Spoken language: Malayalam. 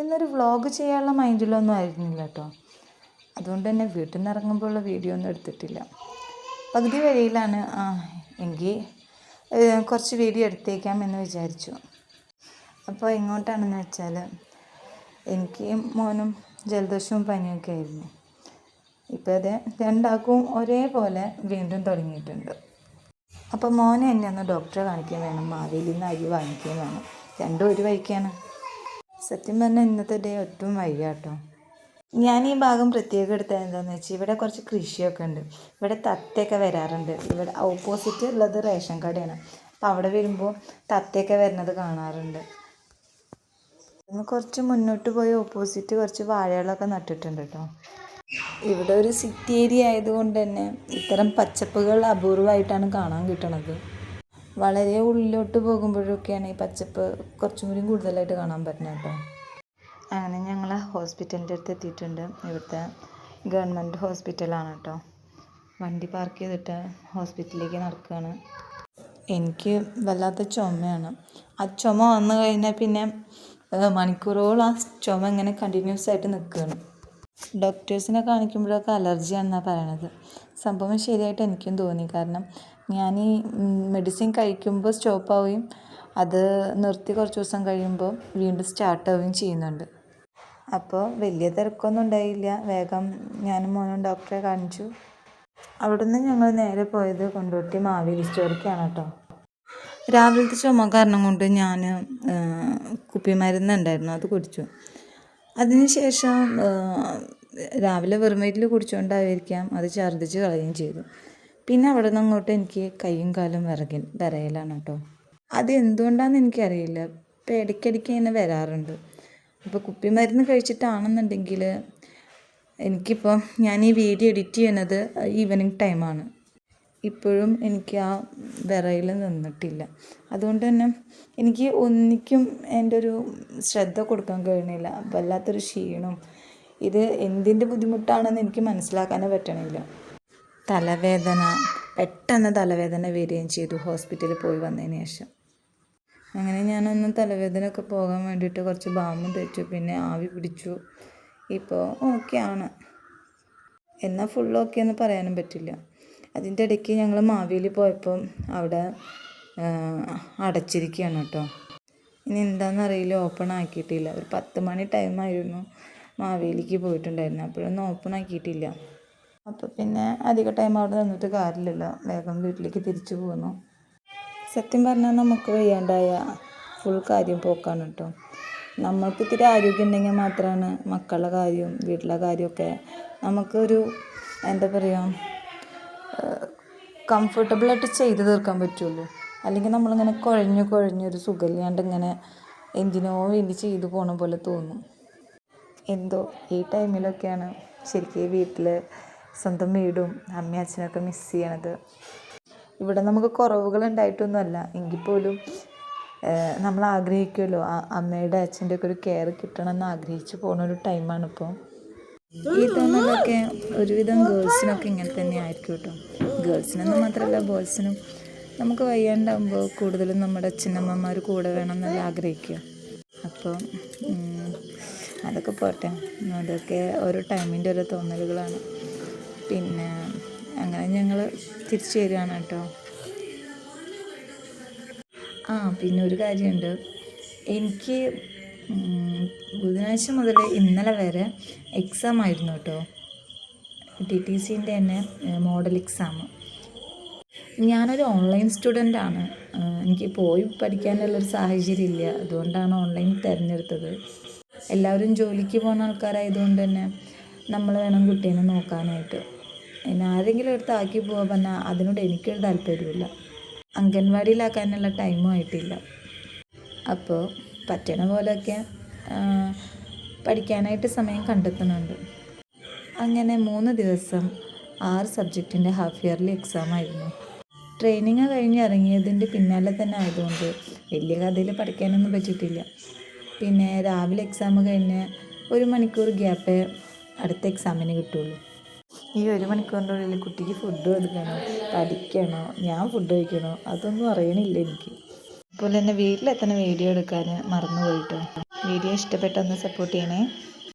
ഇന്നൊരു വ്ളോഗ് ചെയ്യാനുള്ള മൈൻഡിലൊന്നും ആയിരുന്നില്ല കേട്ടോ അതുകൊണ്ട് തന്നെ വീട്ടിൽ നിന്ന് ഇറങ്ങുമ്പോഴുള്ള വീഡിയോ ഒന്നും എടുത്തിട്ടില്ല. പകുതി വഴിയിലാണ് ആ എങ്കിൽ കുറച്ച് വീഡിയോ എടുത്തേക്കാം എന്ന് വിചാരിച്ചു. അപ്പോൾ എങ്ങോട്ടാണെന്ന് വെച്ചാൽ എനിക്ക് മോനും ജലദോഷവും പനിയൊക്കെ ആയിരുന്നു. ഇപ്പോൾ അത് രണ്ടാൾക്കും ഒരേപോലെ വീണ്ടും തുടങ്ങിയിട്ടുണ്ട്. അപ്പോൾ മോനെ എന്നെ ഒന്ന് ഡോക്ടറെ കാണിക്കുകയും വേണം മാവേലിന്ന് അരി വാങ്ങിക്കുകയും വേണം. രണ്ടും ഒരു വഴിക്കാണ്. സത്യം പറഞ്ഞാൽ ഇന്നത്തെ ഡേ ഒട്ടും വയ്യ കേട്ടോ ഞാൻ ഈ ഭാഗം പ്രത്യേകം എടുത്തത് എന്താണെന്ന് വെച്ചാൽ ഇവിടെ കുറച്ച് കൃഷിയൊക്കെ ഉണ്ട്. ഇവിടെ തത്തയൊക്കെ വരാറുണ്ട്. ഇവിടെ ഓപ്പോസിറ്റ് ഉള്ളത് റേഷൻ കടയാണ്. അപ്പോൾ അവിടെ വരുമ്പോൾ തത്തയൊക്കെ വരുന്നത് കാണാറുണ്ട്. ഇന്ന് കുറച്ച് മുന്നോട്ട് പോയി ഓപ്പോസിറ്റ് കുറച്ച് വാഴകളൊക്കെ നട്ടിട്ടുണ്ട് കേട്ടോ. ഇവിടെ ഒരു സിറ്റി ഏരിയ ആയതുകൊണ്ട് തന്നെ ഇത്തരം പച്ചപ്പുകൾ അപൂർവമായിട്ടാണ് കാണാൻ കിട്ടണത്. വളരെ ഉള്ളിലോട്ട് പോകുമ്പോഴൊക്കെയാണ് ഈ പച്ചപ്പ് കുറച്ചും കൂടി കൂടുതലായിട്ട് കാണാൻ പറ്റുന്നത് കേട്ടോ. അങ്ങനെ ഞങ്ങൾ ഹോസ്പിറ്റലിന്റെ അടുത്ത് എത്തിയിട്ടുണ്ട്. ഇവിടുത്തെ ഗവൺമെന്റ് ഹോസ്പിറ്റലാണ് കേട്ടോ. വണ്ടി പാർക്ക് ചെയ്തിട്ട് ഹോസ്പിറ്റലിലേക്ക് നടക്കുകയാണ്. എനിക്ക് വല്ലാത്ത ചുമയാണ്. ആ ചുമ വന്നു കഴിഞ്ഞാൽ പിന്നെ മണിക്കൂറോളം ആ ചുമ ഇങ്ങനെ കണ്ടിന്യൂസ് ആയിട്ട് നിൽക്കുകയാണ്. ഡോക്ടേഴ്സിനെ കാണിക്കുമ്പോഴൊക്കെ അലർജിയാണെന്നാണ് പറയണത്. സംഭവം ശരിയായിട്ട് എനിക്കും തോന്നി. കാരണം ഞാൻ ഈ മെഡിസിൻ കഴിക്കുമ്പോൾ സ്റ്റോപ്പ് ആവുകയും അത് നിർത്തി കുറച്ച് ദിവസം കഴിയുമ്പോൾ വീണ്ടും സ്റ്റാർട്ടാവുകയും ചെയ്യുന്നുണ്ട്. അപ്പോൾ വലിയ തിരക്കൊന്നും ഉണ്ടായില്ല. വേഗം ഞാനും മോനും ഡോക്ടറെ കാണിച്ചു. അവിടുന്ന് ഞങ്ങൾ നേരെ പോയത് കൊണ്ടോട്ടി മാവേലി സ്റ്റോറിക്കാണ് കേട്ടോ. രാവിലത്തെ ചുമ കാരണം കൊണ്ട് ഞാൻ കുപ്പിമരുന്നുണ്ടായിരുന്നു അത് കുടിച്ചു. അതിനുശേഷം രാവിലെ വെറും വയറ്റിൽ കുടിച്ചുകൊണ്ടായിരിക്കാം അത് ഛർദ്ദിച്ച് കളയുകയും ചെയ്തു. പിന്നെ അവിടെ നിന്ന് അങ്ങോട്ട് എനിക്ക് കൈയും കാലും വിറകിൽ വിറയലാണ് കേട്ടോ. അത് എന്തുകൊണ്ടാണെന്ന് എനിക്കറിയില്ല. ഇപ്പം ഇടയ്ക്കിടയ്ക്ക് ഇങ്ങനെ വരാറുണ്ട്. അപ്പോൾ കുപ്പിമരുന്ന് കഴിച്ചിട്ടാണെന്നുണ്ടെങ്കിൽ എനിക്കിപ്പം ഞാൻ ഈ വീഡിയോ എഡിറ്റ് ചെയ്യുന്നത് ഈവനിങ് ടൈമാണ്. ഇപ്പോഴും എനിക്ക് ആ വിറയിൽ നിന്നിട്ടില്ല. അതുകൊണ്ട് തന്നെ എനിക്ക് ഒന്നിക്കും എന്റെ ഒരു ശ്രദ്ധ കൊടുക്കാൻ കഴിയണില്ല. വല്ലാത്തൊരു ക്ഷീണം. ഇത് എന്തിന്റെ ബുദ്ധിമുട്ടാണെന്ന് എനിക്ക് മനസ്സിലാക്കാനേ പറ്റണില്ല. തലവേദന പെട്ടെന്ന് തലവേദന വരികയും ചെയ്തു. ഹോസ്പിറ്റലിൽ പോയി വന്നതിന് ശേഷം. അങ്ങനെ ഞാനൊന്ന് തലവേദനയൊക്കെ പോകാൻ വേണ്ടിയിട്ട് കുറച്ച് ബാമും തേച്ചു. പിന്നെ ആവി പിടിച്ചു. ഇപ്പോൾ ഓക്കെ ആണ് എന്നാൽ ഫുൾ ഓക്കെ എന്ന് പറയാനും പറ്റില്ല. അതിന്റെ ഇടയ്ക്ക് ഞങ്ങൾ മാവേലി പോയപ്പം അവിടെ അടച്ചിരിക്കുകയാണ് കേട്ടോ. ഇനി എന്താണെന്നറിയില്ല ഓപ്പൺ ആക്കിയിട്ടില്ല. ഒരു പത്ത് മണി ടൈമായിരുന്നു മാവേലിക്ക് പോയിട്ടുണ്ടായിരുന്നു. അപ്പോഴൊന്നും ഓപ്പൺ ആക്കിയിട്ടില്ല. അപ്പോൾ പിന്നെ അധിക ടൈം അവിടെ നിന്നിട്ട് കാര്യമില്ലല്ലോ വേഗം വീട്ടിലേക്ക് തിരിച്ചു പോന്നു. സത്യം പറഞ്ഞാൽ നമുക്ക് വയ്യാണ്ടായ ഫുൾ കാര്യം പോക്കാണ് കേട്ടോ. നമ്മൾക്ക് ഇത്തിരി ആരോഗ്യം ഉണ്ടെങ്കിൽ മാത്രമാണ് മക്കളുടെ കാര്യവും വീട്ടിലെ കാര്യമൊക്കെ. നമുക്കൊരു എന്താ പറയുക കംഫർട്ടബിളായിട്ട് ചെയ്ത് തീർക്കാൻ പറ്റുള്ളൂ. അല്ലെങ്കിൽ നമ്മളിങ്ങനെ കുഴഞ്ഞു കുഴഞ്ഞൊരു സുഖമില്ലാണ്ട് ഇങ്ങനെ എന്തിനോ വേണ്ടി ചെയ്തു പോണ പോലെ തോന്നും. എന്തോ ഈ ടൈമിലൊക്കെയാണ് ശരിക്കും വീട്ടിൽ സ്വന്തം വീടും അമ്മയും അച്ഛനൊക്കെ മിസ് ചെയ്യണത്. ഇവിടെ നമുക്ക് കുറവുകൾ ഉണ്ടായിട്ടൊന്നുമല്ല എങ്കിൽ പോലും നമ്മൾ ആഗ്രഹിക്കുമല്ലോ. അമ്മയുടെ അച്ഛന്റെ ഒക്കെ ഒരു കെയർ കിട്ടണം എന്ന് ആഗ്രഹിച്ച് പോകുന്ന ഒരു ടൈമാണ് ഇപ്പോൾ ഈ ഒരുവിധം ഗേൾസിനൊക്കെ ഇങ്ങനെ തന്നെ ആയിരിക്കും കേട്ടോ. ഗേൾസിനൊന്നും മാത്രമല്ല ബോയ്സിനും നമുക്ക് വയ്യാണ്ടാകുമ്പോൾ കൂടുതലും നമ്മുടെ അച്ഛനമ്മമാർ കൂടെ വേണം എന്നല്ല ആഗ്രഹിക്കുക അപ്പോൾ അതൊക്കെ പോട്ടെ. അതൊക്കെ ഓരോ ടൈമിന്റെ ഓരോ തോന്നലുകളാണ്. പിന്നെ അങ്ങനെ ഞങ്ങൾ തിരിച്ചു വരികയാണ് കേട്ടോ. ആ പിന്നെ ഒരു കാര്യമുണ്ട്. എനിക്ക് ബുധനാഴ്ച മുതൽ ഇന്നലെ വരെ എക്സാം ആയിരുന്നു കേട്ടോ ടി ടി സിന്റെ തന്നെ മോഡൽ എക്സാം ഞാനൊരു ഓൺലൈൻ സ്റ്റുഡന്റ് ആണ്. എനിക്ക് പോയി പഠിക്കാനുള്ളൊരു സാഹചര്യം ഇല്ല. അതുകൊണ്ടാണ് ഓൺലൈൻ തിരഞ്ഞെടുത്തത്. എല്ലാവരും ജോലിക്ക് പോകുന്ന ആൾക്കാരായതുകൊണ്ട് തന്നെ നമ്മൾ വേണം കുട്ടീനെ നോക്കാനായിട്ട്. പിന്നെ ആരെങ്കിലും എടുത്ത് ആക്കി പോകാൻ പറഞ്ഞാൽ അതിനോട് എനിക്കൊരു താല്പര്യമില്ല അംഗൻവാടിയിലാക്കാനുള്ള ടൈമും ആയിട്ടില്ല. അപ്പോൾ പറ്റണ പോലെയൊക്കെ പഠിക്കാനായിട്ട് സമയം കണ്ടെത്തുന്നുണ്ട്. അങ്ങനെ മൂന്ന് ദിവസം ആറ് സബ്ജക്റ്റിന്റെ ഹാഫ് ഇയർലി എക്സാം ആയിരുന്നു. ട്രെയിനിങ് കഴിഞ്ഞ് ഇറങ്ങിയതിന്റെ പിന്നാലെ തന്നെ ആയതുകൊണ്ട് വലിയ കഥയിൽ പഠിക്കാനൊന്നും പറ്റിയിട്ടില്ല. പിന്നെ രാവിലെ എക്സാം കഴിഞ്ഞ് ഒരു മണിക്കൂർ ഗ്യാപ്പ് അടുത്ത എക്സാമിന് കിട്ടുള്ളൂ. ഈ ഒരു മണിക്കൂറിന്റെ ഉള്ളിൽ കുട്ടിക്ക് ഫുഡ് കൊടുക്കണോ പഠിക്കണോ ഞാൻ ഫുഡ് കഴിക്കണോ അതൊന്നും അറിയണില്ല എനിക്ക്. അതുപോലെ തന്നെ വീട്ടിലെത്തന്നെ വീഡിയോ എടുക്കാൻ മറന്നു പോയിട്ടോ വീഡിയോ ഇഷ്ടപ്പെട്ടൊന്ന് സപ്പോർട്ട് ചെയ്യണേ.